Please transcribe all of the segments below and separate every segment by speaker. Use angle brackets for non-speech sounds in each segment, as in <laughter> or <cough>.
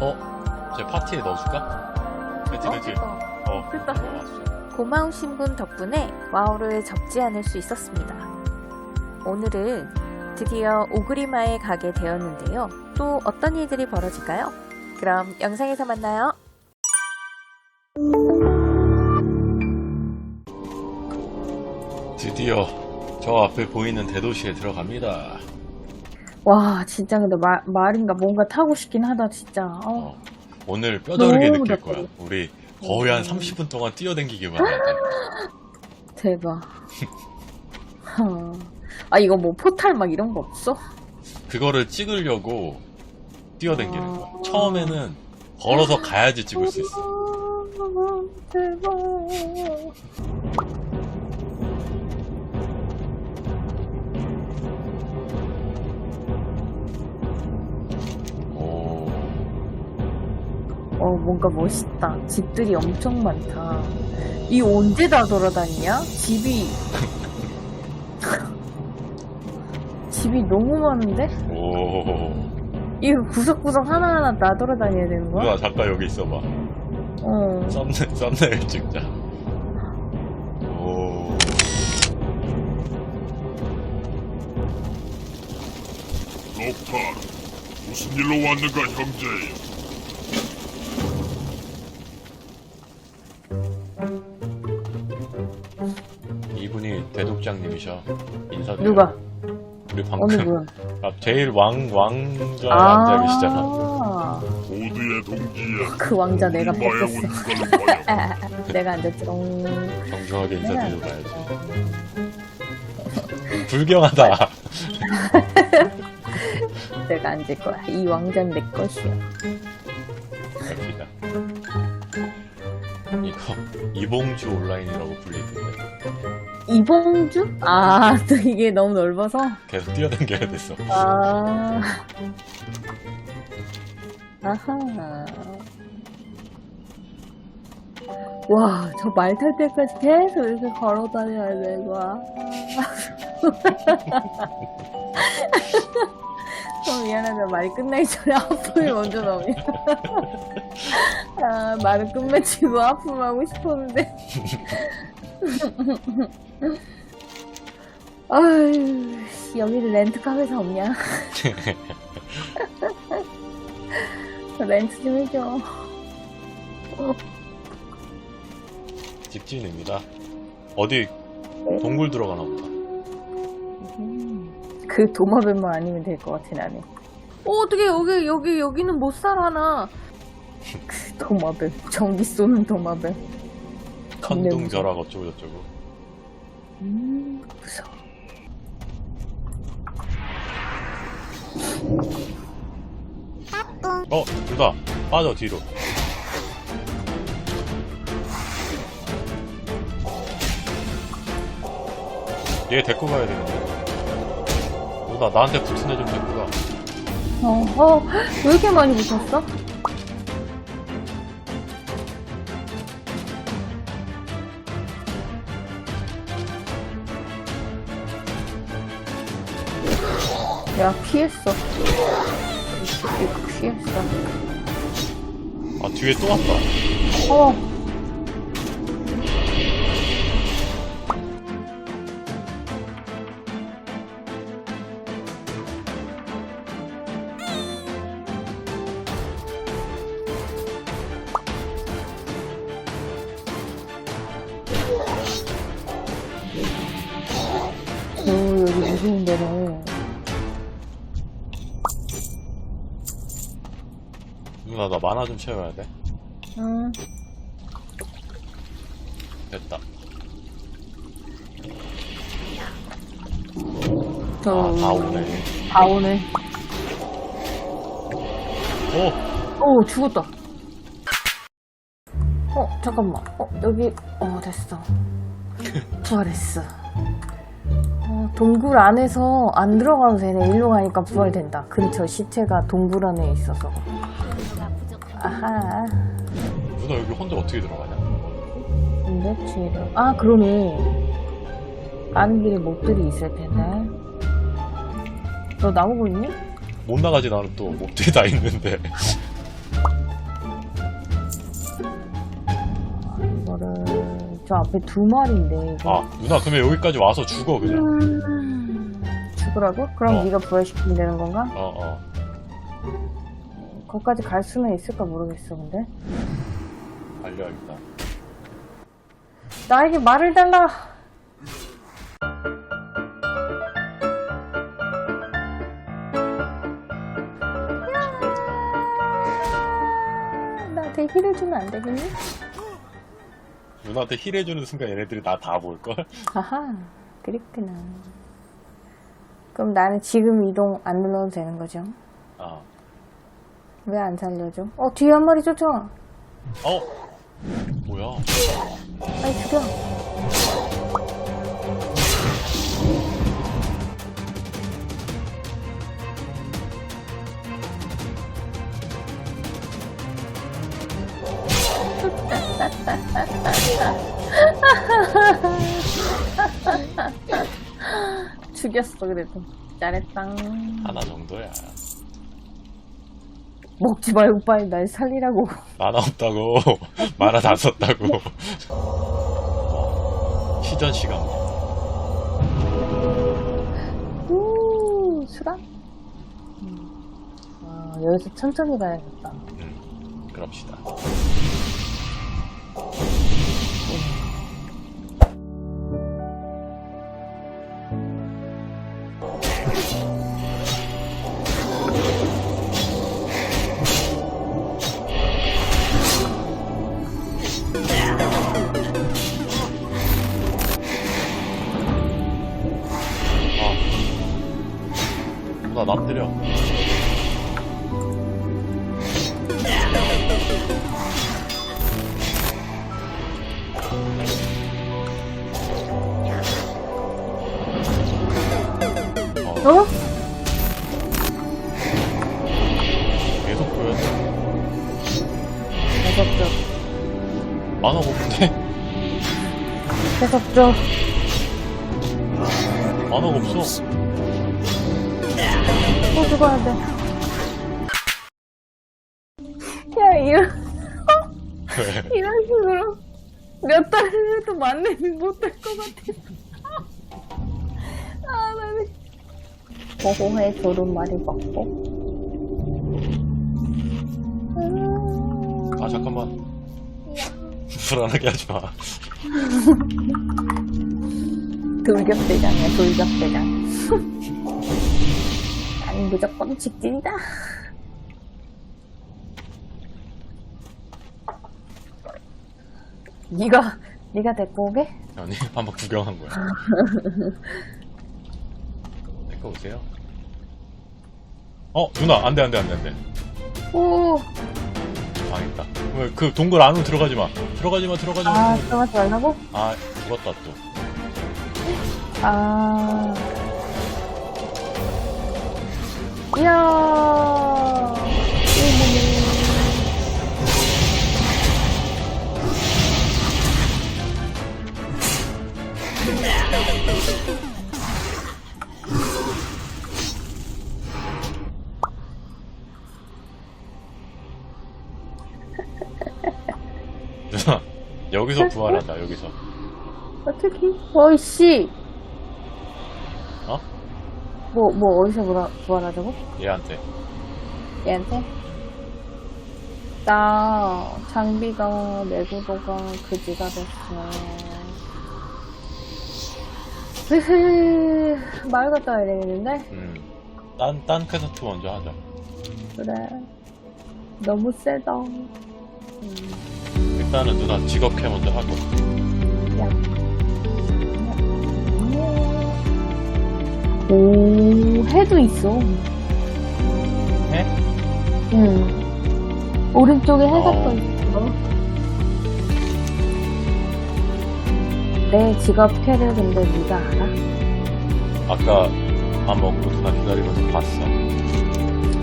Speaker 1: 어? 제 파티에 넣어줄까? 그치
Speaker 2: 어,
Speaker 1: 그치
Speaker 2: 됐다.
Speaker 1: 어
Speaker 2: 됐다. 고마우신 분 덕분에 와우를 접지 않을 수 있었습니다. 오늘은 드디어 오그리마에 가게 되었는데요. 또 어떤 일들이 벌어질까요? 그럼 영상에서 만나요.
Speaker 1: 드디어 저 앞에 보이는 대도시에 들어갑니다
Speaker 2: 와, 진짜 근데 말, 말인가 뭔가 타고 싶긴 하다, 진짜. 어.
Speaker 1: 어, 오늘 뼈저리게
Speaker 2: 너무
Speaker 1: 느낄. 거야 우리 거의 한
Speaker 2: 음.
Speaker 1: 30분 동안 뛰어댕기기만 해 <gasps>
Speaker 2: 대박. 어. 아, 이거 뭐 포탈 막 이런 거 없어?
Speaker 1: 그거를 찍으려고 뛰어댕기는
Speaker 2: 아.
Speaker 1: 거야 처음에는 걸어서 가야지 찍을 수 있어
Speaker 2: 아, 대박. 어, 뭔가 멋있다. 집들이 엄청 많다. 이 언제 다 돌아다니냐? 집이. <laughs> 집이 너무 많은데?
Speaker 1: 오.
Speaker 2: 이거 구석구석 하나하나 다 돌아다녀야 되는 거야?
Speaker 1: 누나 잠깐 여기 있어봐
Speaker 2: 어.
Speaker 1: 썸네, 썸네일 찍자 오
Speaker 3: 록타, 무슨 일로 왔는가 형제?
Speaker 1: 이 분이 대독장님이셔 인사드려
Speaker 2: 누가?
Speaker 1: 우리
Speaker 2: 어느
Speaker 1: 방금
Speaker 2: 분? <laughs>
Speaker 1: 아, 제일 왕 왕좌에 앉아 계시잖아
Speaker 2: 아,
Speaker 3: 모두의 동기야.
Speaker 2: 그 왕자 내가
Speaker 3: 우리. 온 봐야. <laughs>
Speaker 2: 내가 앉았지롱.
Speaker 1: 정중하게
Speaker 2: 내가
Speaker 1: 인사드리고
Speaker 2: 앉았어.
Speaker 1: 가야지 불경하다 <laughs>
Speaker 2: 내가 앉을 거야. 이 왕자는 내 것이야.
Speaker 1: 여기다 이거 이봉주 온라인이라고 불리는데
Speaker 2: 이봉주? 아, <laughs> 또 이게 너무 넓어서?
Speaker 1: 계속 뛰어댕겨야 됐어
Speaker 2: 아. 아하. 와, 저 말 탈 때까지 계속 이렇게 걸어 다녀야 돼, 이거. <laughs> 어, 미안하다. 말이 끝나기 전에 아픔이 먼저 나오냐. <laughs> 아, 말은 끝맺히고 아픔하고 싶었는데. 아유, 여기는 렌트카에서 없냐? <laughs> 렌트 좀 해줘.
Speaker 1: 집주인입니다 어디 동굴 들어가나 보다
Speaker 2: 그 도마뱀만 아니면 될 것 같아, 나는. 어, 어떻게 여기, 여기, 여기는 못 살아, 나. <laughs> 그 도마뱀. 전기 쏘는 도마뱀.
Speaker 1: 천둥절학 어쩌고 저쩌고
Speaker 2: 음, 무서워.
Speaker 1: 어 누나 빠져 뒤로 얘 데리고 가야 되는데 누나 나한테 붙은 애좀 데리고 가
Speaker 2: 어, 어, 왜 이렇게 많이 붙었어? 야, 피했어. 피했어.
Speaker 1: 아 뒤에 또 왔다
Speaker 2: 어. 오, 여기 무서운 데네.
Speaker 1: 누나 나 만화 좀 채워야 돼
Speaker 2: 응.
Speaker 1: 됐다
Speaker 2: 저,
Speaker 1: 아다 오네
Speaker 2: 다 오네.
Speaker 1: 오
Speaker 2: 어, 죽었다. 어, 잠깐만. 어, 여기, 어, 됐어. <laughs> 부활했어. 어, 동굴 안에서 안 들어가도 되네. 일로 가니까 부활된다. 근처 시체가 동굴 안에 있어서. 아하.
Speaker 1: 누나 여기 혼자 어떻게 들어가냐?
Speaker 2: 도대체 들어. 아 그러네. 가는 길에 몹들이 있을 텐데. 너 나오고 있니?
Speaker 1: 못 나가지 나는 또 몹들이 다 있는데.
Speaker 2: 이거를 저 앞에 두 마리인데. 이거.
Speaker 1: 아 누나 그러면 여기까지 와서 죽어 그냥.
Speaker 2: 음, 죽으라고? 그럼
Speaker 1: 어.
Speaker 2: 네가 부활시키면 되는 건가?
Speaker 1: 어 어.
Speaker 2: 거기까지 갈 수는 있을까 모르겠어 근데
Speaker 1: 달려야겠다
Speaker 2: 나에게 말을 달라 야, 나한테 힐을 주면 안 되겠니?
Speaker 1: 누나한테 힐해주는 순간 얘네들이 나 다 볼걸?
Speaker 2: 아하 그랬구나 그럼 나는 지금 이동 안 눌러도 되는 거죠?
Speaker 1: 아
Speaker 2: 왜 안 살려줘? 어 뒤에 한 마리 쫓아와.
Speaker 1: 어? 뭐야?
Speaker 2: 빨리 죽여. <laughs> 죽였어 그래도. 잘했다.
Speaker 1: 하나 정도야
Speaker 2: 먹지 말고 빨리 날 살리라고.
Speaker 1: 만화 없다고. 만화 다 썼다고. 와, 시전 시간.
Speaker 2: 우 수락? 아 여기서 천천히 가야겠다.
Speaker 1: 음, 그럽시다 때려.
Speaker 2: 어?
Speaker 1: 계속 보여줘.
Speaker 2: 계속 줘.
Speaker 1: 만화 없는데?
Speaker 2: 계속 줘.
Speaker 1: 만화가 없어
Speaker 2: 또 죽어야 돼. 야, 이런,
Speaker 1: 왜
Speaker 2: 이런 식으로 몇 달을 해도 만렙이 못할 것 같아. 아, 나는. 보호해 조른 말이 먹고. 음,
Speaker 1: 아 잠깐만 불안하게 하지 마 <laughs>
Speaker 2: 돌격대장이야, 돌격대장. 난 무조건 직진이다. 네가 네가 데리고 오게?
Speaker 1: 아니 <laughs> 한번 구경한 거야. <laughs> 데리고 오세요. 어 누나 안돼 안돼 안돼 안돼.
Speaker 2: 오,
Speaker 1: 망했다. 왜 그 동굴 안으로 들어가지 마. 들어가지 마 들어가지 마.
Speaker 2: 아 들어가지 말라고?
Speaker 1: 아 죽었다 또.
Speaker 2: 아, 이야,
Speaker 1: 누나 <laughs> 여기서 부활한다 여기서
Speaker 2: 어떻게? 어이씨.
Speaker 1: 어?
Speaker 2: 뭐, 뭐, 어디서 뭐라, 부활하자고?
Speaker 1: 얘한테
Speaker 2: 얘한테? 나, 장비가, 내구도가 그지가 됐어. <laughs> 흐흐, 말 갔다 와야 되겠는데?
Speaker 1: 음 딴 딴 퀘스트 먼저 하자
Speaker 2: 그래. 너무 세다.
Speaker 1: 일단은 누나 직업캐 먼저 하고
Speaker 2: 야. 오, 해도 있어.
Speaker 1: 해?
Speaker 2: 응. 오른쪽에 해가
Speaker 1: 어.
Speaker 2: 떠 있어. 내 직업 캐를 근데 네가 알아?
Speaker 1: 아까 밥 먹고 누나 기다리면서 봤어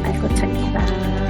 Speaker 2: 아이고 착해라.